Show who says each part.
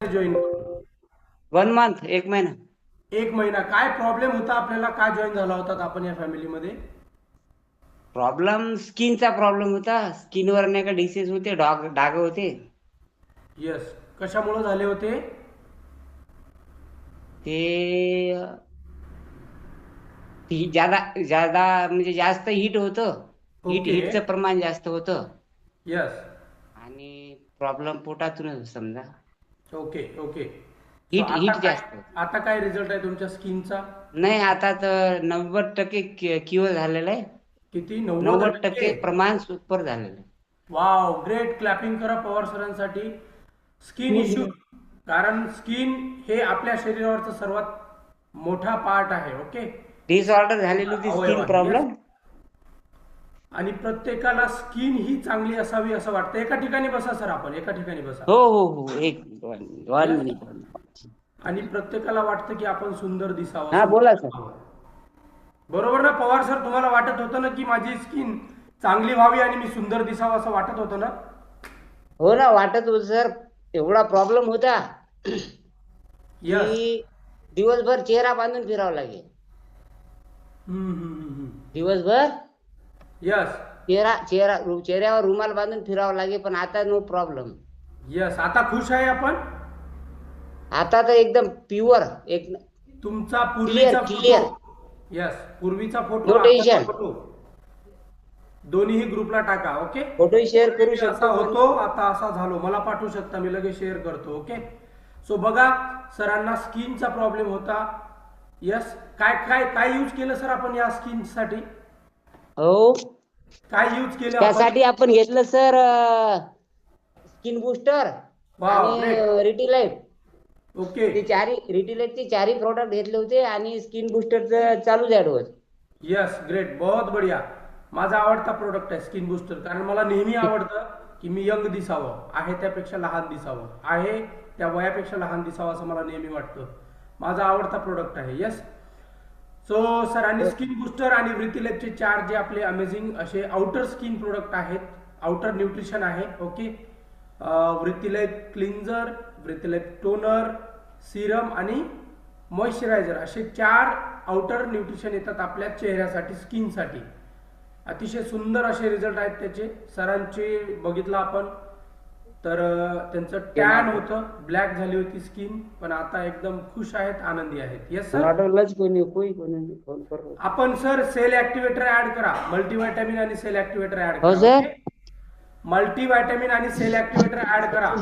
Speaker 1: Join
Speaker 2: one month एक महिना.
Speaker 1: एक महिना. काय प्रॉब्लेम होता आपल्याला? का जॉईन झाला होता आपण या फॅमिलीमध्ये
Speaker 2: प्रॉब्लेम स्किनचा प्रॉब्लेम होता. स्किनवर नाही का डिसीज होते डाग डाग होते.
Speaker 1: येस कशामुळे झाले होते?
Speaker 2: ते ती ज्यादा ज्यादा म्हणजे जास्त हिट होतं. हिट. हिटचं प्रमाण जास्त होतं.
Speaker 1: येस
Speaker 2: आणि प्रॉब्लेम पोटातूनच समजा.
Speaker 1: Okay okay.
Speaker 2: Heat
Speaker 1: काय-
Speaker 2: जास्त.
Speaker 1: आता काय रिझल्ट आहे तुमच्या स्किनचा
Speaker 2: नाही आता तर नव्वद टक्के क्युअर झालेलं आहे.
Speaker 1: किती?
Speaker 2: नव्वद टक्के? प्रमाण सुपर झालेलं आहे.
Speaker 1: वाव ग्रेट क्लॅपिंग करा पवार सरांसाठी. स्किन इश्यू कारण स्किन हे आपल्या शरीरावरचा सर्वात मोठा पार्ट आहे ओके
Speaker 2: डिसऑर्डर झालेली होती स्किन प्रॉब्लेम.
Speaker 1: आणि प्रत्येकाला स्किन ही चांगली असावी असं वाटतं. एका ठिकाणी बसा सर आपण. एका ठिकाणी बसा.
Speaker 2: हो हो हो. एक वन वन मिनिट
Speaker 1: आणि प्रत्येकाला वाटतं की आपण सुंदर दिसावं.
Speaker 2: हा बोला सर.
Speaker 1: बरोबर ना पवार सर तुम्हाला वाटत होतं ना की माझी स्किन चांगली व्हावी आणि मी सुंदर दिसावं असं वाटत होतं ना?
Speaker 2: हो ना वाटत होत सर. एवढा प्रॉब्लेम होता की दिवसभर चेहरा बांधून फिरावं लागेल. दिवसभर
Speaker 1: यस
Speaker 2: चेहरा चेहरा रु- चेहऱ्यावर रुमाल बांधून फिरावं लागेल पण आता नो प्रॉब्लेम
Speaker 1: यस आता खुश आहे आपण?
Speaker 2: आता तर एकदम प्युअर एक
Speaker 1: तुमचा पूर्वीचा
Speaker 2: Clear, clear.
Speaker 1: फोटो यस पूर्वीचा फोटो आताचा
Speaker 2: tension.
Speaker 1: फोटो दोन्हीही ग्रुपला टाका ओके
Speaker 2: फोटो शेअर करू
Speaker 1: असा
Speaker 2: शकतो
Speaker 1: होतो आता असा झालो. मला पाठवू शकता मी लगेच शेअर करतो ओके सो बघा सरांना स्किनचा प्रॉब्लेम होता. यस काय काय काय यूज केलं सर आपण या स्किनसाठी?
Speaker 2: हो.
Speaker 1: काय यूज केलं?
Speaker 2: त्यासाठी आपण घेतलं सर स्किन बुस्टर आणि. रिटिलाइट
Speaker 1: ओके
Speaker 2: ते चारी रिटिलाइटचे चारही प्रोडक्ट घेतले होते आणि स्किन बुस्टरचं चालूच ऍडव्हान्स
Speaker 1: यस ग्रेट बहुत बढिया. माझा आवडता प्रोडक्ट आहे स्किन बुस्टर कारण मला नेहमी आवडतं की मी यंग दिसावं. आहे त्यापेक्षा लहान दिसावं. आहे त्या वयापेक्षा लहान दिसावं असं मला नेहमी वाटतं. माझा आवडता प्रोडक्ट आहे. यस सो सरांनी स्किन बुस्टर आणि वृत्तीलेपचे चार जे आपले अमेझिंग असे आउटर स्किन प्रोडक्ट आहेत. आउटर न्यूट्रिशन आहे ओके वृत्तीलेप क्लिन्झर वृत्तीलेप टोनर सिरम आणि मॉइश्चरायझर असे चार आउटर न्यूट्रिशन येतात आपल्या चेहऱ्यासाठी स्किनसाठी अतिशय सुंदर असे रिझल्ट आहेत त्याचे. सरांचे बघितलं आपण. तर त्यांचं टॅन होतं ब्लॅक झाली होती स्किन पण आता एकदम खुश आहेत आनंदी आहेत. येस सर आपण सर सेल ऍक्टिव्हेटर ऍड करा. मल्टीव्हिटॅमिन आणि सेल ऍक्टिव्हेटर ऍड
Speaker 2: हो,
Speaker 1: करा. मल्टीव्हिटॅमिन आणि सेल ऍक्टिव्हेटर ऍड करा.